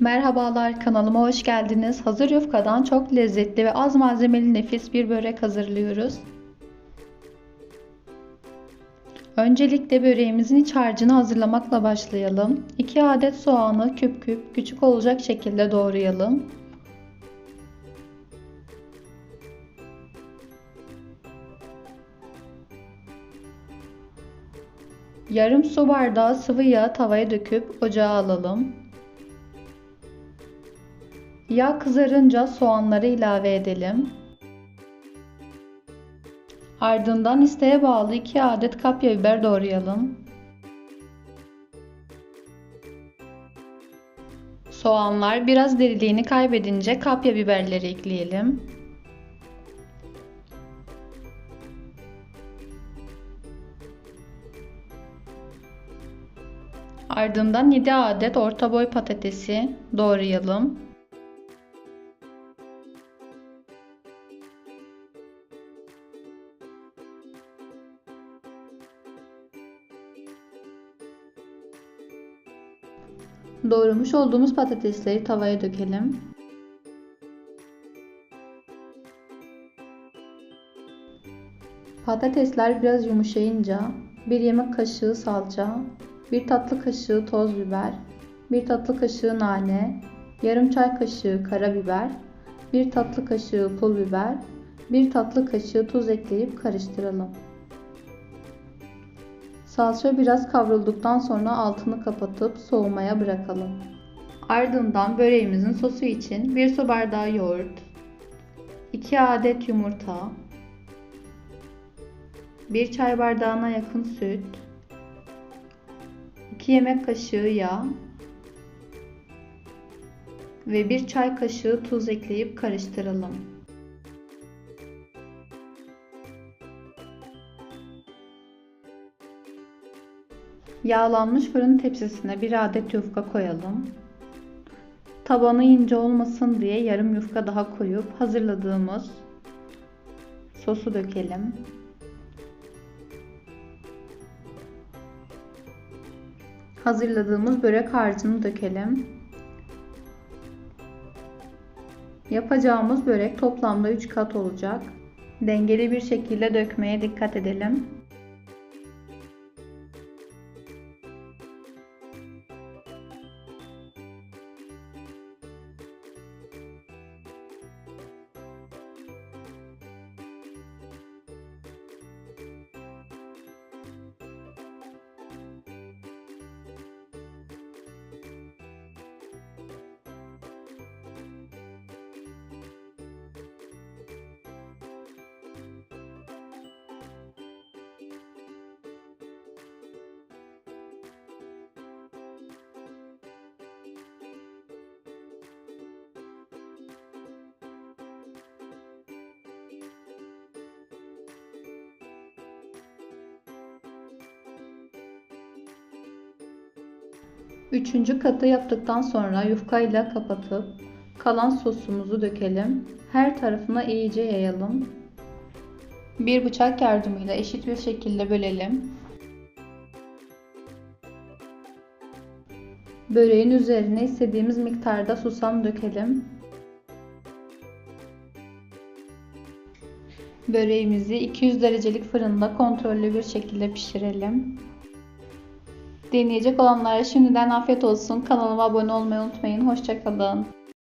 Merhabalar kanalıma hoş geldiniz. Hazır yufkadan çok lezzetli ve az malzemeli nefis bir börek hazırlıyoruz. Öncelikle böreğimizin iç harcını hazırlamakla başlayalım. 2 adet soğanı küp küp küçük olacak şekilde doğrayalım. Yarım su bardağı sıvı yağ tavaya döküp ocağa alalım. Yağ kızarınca soğanları ilave edelim. Ardından isteğe bağlı 2 adet kapya biber doğrayalım. Soğanlar biraz diriliğini kaybedince kapya biberleri ekleyelim. Ardından 7 adet orta boy patatesi doğrayalım. Doğramış olduğumuz patatesleri tavaya dökelim. Patatesler biraz yumuşayınca 1 yemek kaşığı salça, 1 tatlı kaşığı toz biber, 1 tatlı kaşığı nane, yarım çay kaşığı karabiber, 1 tatlı kaşığı pul biber, 1 tatlı kaşığı tuz ekleyip karıştıralım. Salça biraz kavrulduktan sonra altını kapatıp soğumaya bırakalım. Ardından böreğimizin sosu için 1 su bardağı yoğurt, 2 adet yumurta, 1 çay bardağına yakın süt, 2 yemek kaşığı yağ ve 1 çay kaşığı tuz ekleyip karıştıralım. Yağlanmış fırın tepsisine bir adet yufka koyalım. Tabanı ince olmasın diye yarım yufka daha koyup hazırladığımız sosu dökelim. Hazırladığımız börek harcını dökelim. Yapacağımız börek toplamda 3 kat olacak. Dengeli bir şekilde dökmeye dikkat edelim. Üçüncü katı yaptıktan sonra yufkayla kapatıp kalan sosumuzu dökelim. Her tarafına iyice yayalım. Bir bıçak yardımıyla eşit bir şekilde bölelim. Böreğin üzerine istediğimiz miktarda susam dökelim. Böreğimizi 200 derecelik fırında kontrollü bir şekilde pişirelim. Deneyecek olanlara şimdiden afiyet olsun. Kanalıma abone olmayı unutmayın. Hoşçakalın.